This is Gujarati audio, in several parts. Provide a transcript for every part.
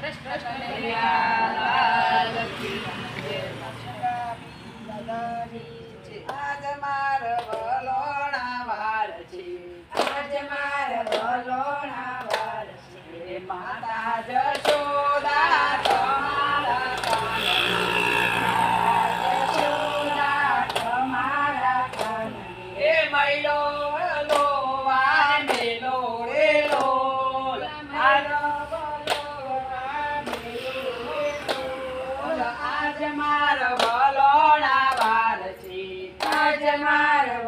Tres, tres,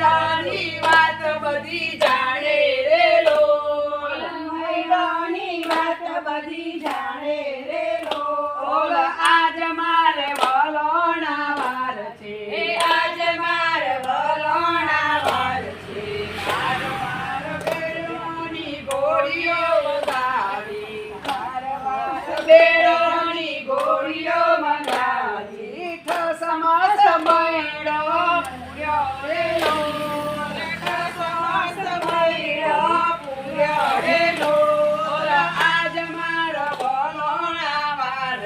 મૈડાની વાત બધી જાણે રે લો. મૈડાની વાત બધી જાણે રે લો. ઓલ વલોણા વાર છે. આજ મારે વલોણા છે.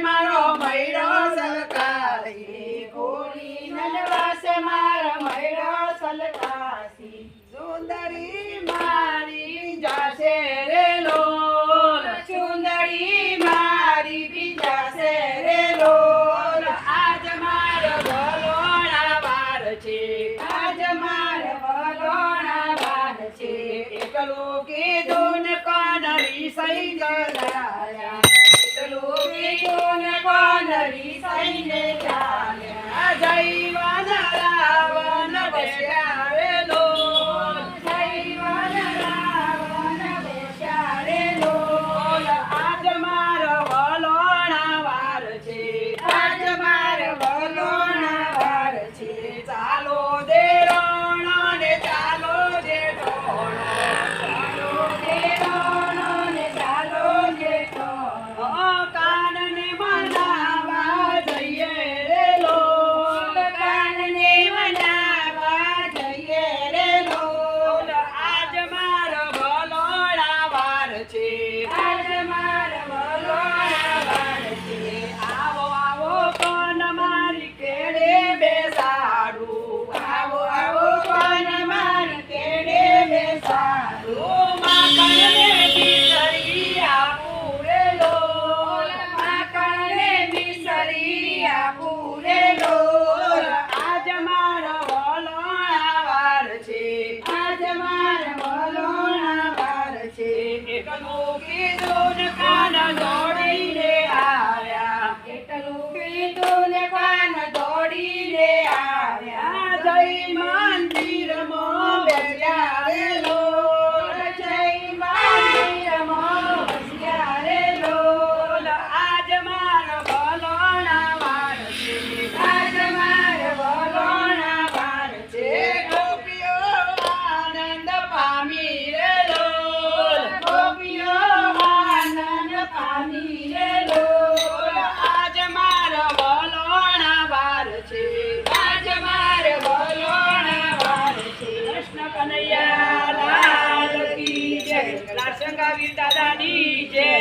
મારો મૈરો સલકાસી કોળી નલવાસે મારો મૈરો સલકાસી સુંદરી મારી જાશે રે લો સુંદરી મારી બીજાશે लोके दोन कानरी सैन लाया लोके दोन कानरी सैन लाया Trinity. આવ્યા? જય મા Yeah.